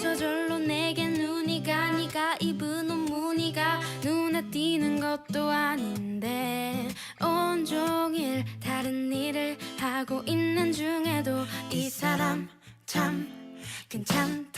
저절로 내게 눈이 가 네가 입은 옷 무늬가 눈에 띄는 것도 아닌데 온종일 다른 일을 하고 있는 중에도 이 사람 참 괜찮다